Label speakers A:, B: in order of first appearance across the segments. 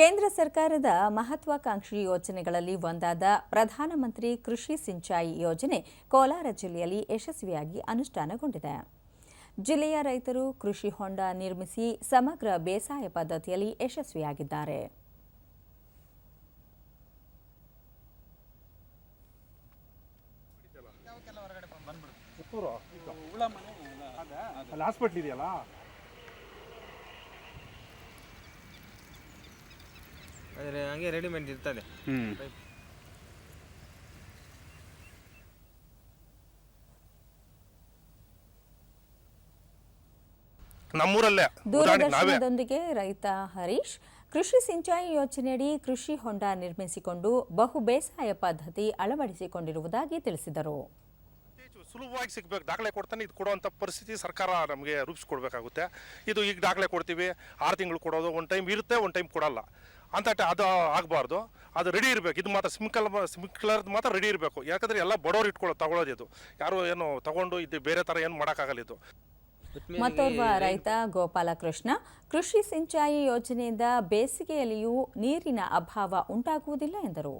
A: ಕೇಂದ್ರ ಸರ್ಕಾರದ ಮಹತ್ವಾಕಾಂಕ್ಷಿ ಯೋಜನೆಗಳಲ್ಲಿ ಒಂದಾದ ಪ್ರಧಾನಮಂತ್ರಿ ಕೃಷಿ ಸಿಂಚಾಯಿ ಯೋಜನೆ ಕೋಲಾರ ಜಿಲ್ಲೆಯಲ್ಲಿ ಯಶಸ್ವಿಯಾಗಿ ಅನುಷ್ಠಾನಗೊಂಡಿದೆ. ಜಿಲ್ಲೆಯ ರೈತರು ಕೃಷಿ ಹೊಂಡ ನಿರ್ಮಿಸಿ ಸಮಗ್ರ ಬೇಸಾಯ ಪದ್ಧತಿಯಲ್ಲಿ ಯಶಸ್ವಿಯಾಗಿದ್ದಾರೆ.
B: ಹಾಸ್ಪಿಟ್ಲ್ ಇದೆಯಲ್ಲ?
C: ಆದರೆ ಹಂಗೆ ರೆಡಿಮೇಡ್ ಇರ್ತದೆ.
D: ನಮ್ಮೂರಲ್ಲೇ
A: ದೂರದರ್ಶನದೊಂದಿಗೆ ರೈತ ಹರೀಶ್. ಕೃಷಿ ಸಿಂಚಾಯಿ ಯೋಜನೆಯಡಿ ಕೃಷಿ ಹೊಂಡ ನಿರ್ಮಿಸಿಕೊಂಡು ಬಹು ಬೇಸಾಯ ಪದ್ಧತಿ ಅಳವಡಿಸಿಕೊಂಡಿರುವುದಾಗಿ ತಿಳಿಸಿದರು.
D: ಸುಲಭವಾಗಿ ಸಿಗ್ಬೇಕು. ದಾಖಲೆ ಕೊಡ್ತಾನೆ ಇದು ಕೊಡುವಂಥ ಪರಿಸ್ಥಿತಿ ಸರ್ಕಾರ ನಮಗೆ ರೂಪಿಸ್ಕೊಡ್ಬೇಕಾಗುತ್ತೆ. ಇದು ಈಗ ದಾಖಲೆ ಕೊಡ್ತೀವಿ ಆರು ತಿಂಗಳು ಕೊಡೋದು ಒಂದು ಟೈಮ್ ಇರುತ್ತೆ ಒಂದು ಟೈಮ್ ಕೊಡಲ್ಲ. ಅಂತ ಟ- ಅದು ಆಗಬಾರ್ದು. ಅದು ರೆಡಿ ಇರಬೇಕು. ಇದು ಮಾತ್ರ ಸಿಂಕಲ್ ಸಿಂಕ್ಲರ್ ಮಾತ್ರ ರೆಡಿ ಇರಬೇಕು. ಯಾಕಂದರೆ ಎಲ್ಲ ಬಡವ್ರು ಇಟ್ಕೊಳ್ಳೋ ತಗೊಳ್ಳೋದು ಇದು. ಯಾರು ಏನು ತಗೊಂಡು ಇದು ಬೇರೆ ಥರ ಏನು ಮಾಡೋಕ್ಕಾಗಲ್ಲ ಇದು.
C: ಮತ್ತೊಬ್ಬ
A: ಮತ್ತೋರ್ವ ರೈತ ಗೋಪಾಲಕೃಷ್ಣ ಕೃಷಿ ಸಿಂಚಾಯಿ ಯೋಜನೆಯಿಂದ ಬೇಸಿಗೆಯಲ್ಲಿಯೂ ನೀರಿನ ಅಭಾವ ಉಂಟಾಗುವುದಿಲ್ಲ ಎಂದರು.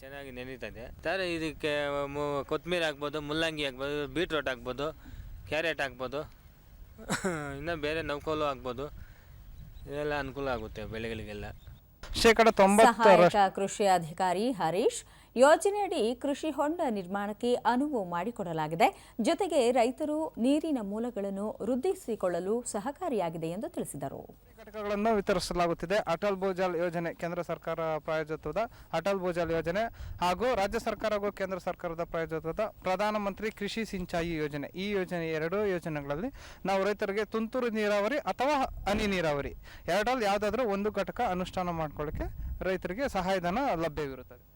C: ಚೆನ್ನಾಗಿ ನೆನೀತದೆ ಸರ್ ಇದಕ್ಕೆ ಮು- ಕೊತ್ತಂಬರಿ ಆಗ್ಬೋದು ಮುಲ್ಲಂಗಿ ಆಗ್ಬೋದು ಬೀಟ್ರೋಟ್ ಆಗ್ಬೋದು ಕ್ಯಾರೆಟ್ ಆಗ್ಬೋದು ಇನ್ನು ಬೇರೆ ನೌಕೋಲು ಹಾಕ್ಬೋದು ಇದೆಲ್ಲ ಅನುಕೂಲ ಆಗುತ್ತೆ ಬೆಳೆಗಳಿಗೆಲ್ಲ.
B: ಶೇಕಡ ತೊಂಬತ್ತು
A: ಸಹಾಯಕ ಕೃಷಿ ಅಧಿಕಾರಿ ಹರೀಶ್ ಯೋಜನೆಯಡಿ ಕೃಷಿ ಹೊಂಡ ನಿರ್ಮಾಣಕ್ಕೆ ಅನುವು ಮಾಡಿಕೊಡಲಾಗಿದೆ. ಜೊತೆಗೆ ರೈತರು ನೀರಿನ ಮೂಲಗಳನ್ನು ವೃದ್ಧಿಸಿಕೊಳ್ಳಲು ಸಹಕಾರಿಯಾಗಿದೆ ಎಂದು ತಿಳಿಸಿದರು.
E: ಘಟಕಗಳನ್ನು ವಿತರಿಸಲಾಗುತ್ತಿದೆ. ಅಟಲ್ ಭೂಜಲ್ ಯೋಜನೆ ಕೇಂದ್ರ ಸರ್ಕಾರ ಪ್ರಾಯೋಜತ್ವದ ಅಟಲ್ ಭೂಜಲ್ ಯೋಜನೆ ಹಾಗೂ ರಾಜ್ಯ ಸರ್ಕಾರ ಹಾಗೂ ಕೇಂದ್ರ ಸರ್ಕಾರದ ಪ್ರಾಯೋಜತ್ವದ ಪ್ರಧಾನಮಂತ್ರಿ ಕೃಷಿ ಸಿಂಚಾಯಿ ಯೋಜನೆ. ಈ ಯೋಜನೆ ಎರಡು ಯೋಜನೆಗಳಲ್ಲಿ ನಾವು ರೈತರಿಗೆ ತುಂತುರು ನೀರಾವರಿ ಅಥವಾ ಹನಿ ನೀರಾವರಿ ಎರಡರಲ್ಲಿ ಯಾವುದಾದ್ರೂ ಒಂದು ಘಟಕ ಅನುಷ್ಠಾನ ಮಾಡಿಕೊಳ್ಳಕ್ಕೆ ರೈತರಿಗೆ ಸಹಾಯಧನ ಲಭ್ಯವಿರುತ್ತದೆ.